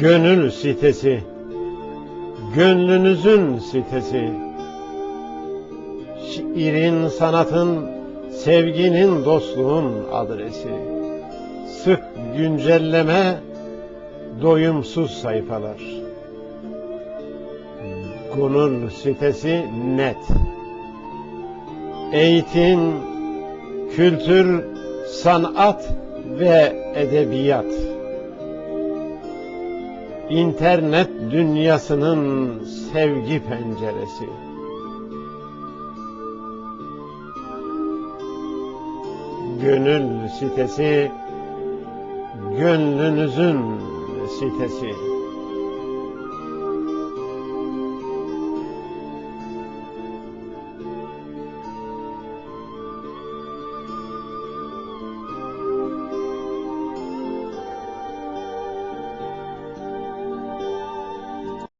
Gönül sitesi, gönlünüzün sitesi. Şiirin, sanatın, sevginin, dostluğun adresi. Sık güncelleme, doyumsuz sayfalar. Gönül sitesi net. Eğitim, kültür, sanat ve edebiyat. İnternet dünyasının sevgi penceresi. Gönül sitesi, gönlünüzün sitesi.